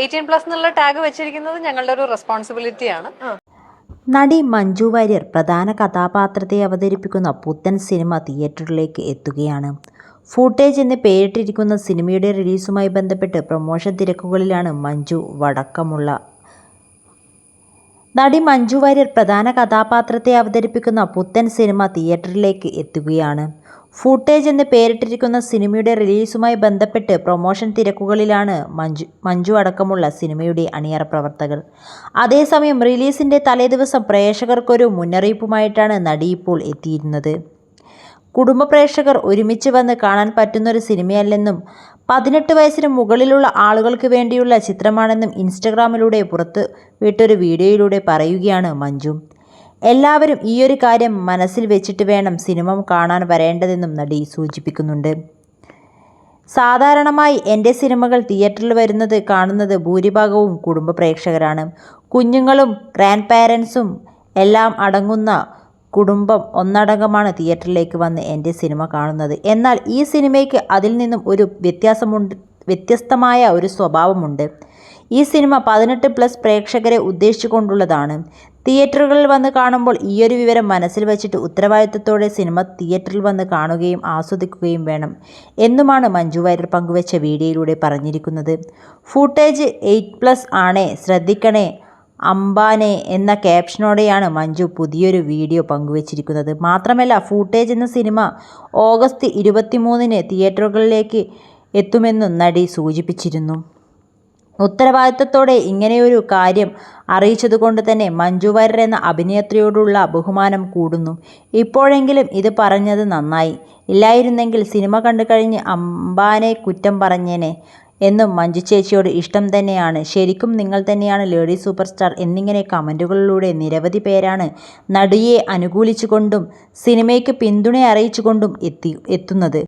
Eighteen plus എന്നുള്ള tag വെച്ചിരിക്കുന്നത് ഞങ്ങളുടെ ഒരു റെസ്പോൺസിബിലിറ്റിയാണ് നടി മഞ്ജു വാര്യർ പ്രധാന കഥാപാത്രത്തെ അവതരിപ്പിക്കുന്ന പുത്തൻ സിനിമ തിയേറ്ററിലേക്ക് എത്തുകയാണ്. ഫൂട്ടേജ് എന്ന് പേരിട്ടിരിക്കുന്ന സിനിമയുടെ റിലീസുമായി ബന്ധപ്പെട്ട് പ്രൊമോഷൻ തിരക്കുകളിലാണ് മഞ്ജു വടക്കമുള്ള. നടി മഞ്ജു വാര്യർ പ്രധാന കഥാപാത്രത്തെ അവതരിപ്പിക്കുന്ന പുത്തൻ സിനിമ തിയേറ്ററിലേക്ക് എത്തുകയാണ്. ഫൂട്ടേജ് എന്ന് പേരിട്ടിരിക്കുന്ന സിനിമയുടെ റിലീസുമായി ബന്ധപ്പെട്ട് പ്രൊമോഷൻ തിരക്കുകളിലാണ് മഞ്ജു മഞ്ജു അടക്കമുള്ള സിനിമയുടെ അണിയറ പ്രവർത്തകർ. അതേസമയം റിലീസിന്റെ തലേദിവസം പ്രേക്ഷകർക്കൊരു മുന്നറിയിപ്പുമായിട്ടാണ് നടി ഇപ്പോൾ എത്തിയിരുന്നത്. കുടുംബ പ്രേക്ഷകർ ഒരുമിച്ച് വന്ന് കാണാൻ പറ്റുന്നൊരു സിനിമയല്ലെന്നും പതിനെട്ട് വയസ്സിന് മുകളിലുള്ള ആളുകൾക്ക് വേണ്ടിയുള്ള ചിത്രമാണെന്നും ഇൻസ്റ്റഗ്രാമിലൂടെ പുറത്ത് വിട്ടൊരു വീഡിയോയിലൂടെ പറയുകയാണ് മഞ്ജു. എല്ലാവരും ഈയൊരു കാര്യം മനസ്സിൽ വെച്ചിട്ട് വേണം സിനിമ കാണാൻ വരേണ്ടതെന്നും നടി സൂചിപ്പിക്കുന്നുണ്ട്. സാധാരണമായി എന്റെ സിനിമകൾ തിയേറ്ററിൽ വരുന്നത് കാണുന്നത് ഭൂരിഭാഗവും കുടുംബ പ്രേക്ഷകരാണ്. കുഞ്ഞുങ്ങളും ഗ്രാൻഡ് പാരൻസും എല്ലാം അടങ്ങുന്ന കുടുംബം ഒന്നടങ്കമാണ് തിയേറ്ററിലേക്ക് വന്ന് എന്റെ സിനിമ കാണുന്നത്. എന്നാൽ ഈ സിനിമയ്ക്ക് അതിൽ നിന്നും ഒരു വ്യത്യാസമുണ്ട് വ്യത്യസ്തമായ ഒരു സ്വഭാവമുണ്ട്. ഈ സിനിമ പതിനെട്ട് പ്ലസ് പ്രേക്ഷകരെ ഉദ്ദേശിച്ചുകൊണ്ടുള്ളതാണ്. തിയേറ്ററുകളിൽ വന്ന് കാണുമ്പോൾ ഈയൊരു വിവരം മനസ്സിൽ വച്ചിട്ട് ഉത്തരവാദിത്തത്തോടെ സിനിമ തിയേറ്ററിൽ വന്ന് കാണുകയും ആസ്വദിക്കുകയും വേണം എന്നുമാണ് മഞ്ജു വാര്യർ പങ്കുവച്ച വീഡിയോയിലൂടെ പറഞ്ഞിരിക്കുന്നത്. ഫൂട്ടേജ് എയ്റ്റ് പ്ലസ് ആണേ ശ്രദ്ധിക്കണേ അംബാനെ എന്ന ക്യാപ്ഷനോടെയാണ് മഞ്ജു പുതിയൊരു വീഡിയോ പങ്കുവച്ചിരിക്കുന്നത്. മാത്രമല്ല ഫൂട്ടേജ് എന്ന സിനിമ ഓഗസ്റ്റ് ഇരുപത്തിമൂന്നിന് തിയേറ്ററുകളിലേക്ക് എത്തുമെന്നും നടി സൂചിപ്പിച്ചിരുന്നു. ഉത്തരവാദിത്തത്തോടെ ഇങ്ങനെയൊരു കാര്യം അറിയിച്ചതുകൊണ്ട് തന്നെ മഞ്ജു വാര്യർ എന്ന അഭിനേത്രിയോടുള്ള ബഹുമാനം കൂടുന്നു. ഇപ്പോഴെങ്കിലും ഇത് പറഞ്ഞത് നന്നായി. ഇല്ലായിരുന്നെങ്കിൽ സിനിമ കണ്ടു കഴിഞ്ഞ് അമ്പാനെ കുറ്റം പറഞ്ഞേനെ എന്നും മഞ്ജു ചേച്ചിയോട് ഇഷ്ടം തന്നെയാണ്. ശരിക്കും നിങ്ങൾ തന്നെയാണ് ലേഡി സൂപ്പർ സ്റ്റാർ എന്നിങ്ങനെ കമന്റുകളിലൂടെ നിരവധി പേരാണ് നടിയെ അനുകൂലിച്ചുകൊണ്ടും സിനിമയ്ക്ക് പിന്തുണ അറിയിച്ചുകൊണ്ടും എത്തി എത്തുന്നത്.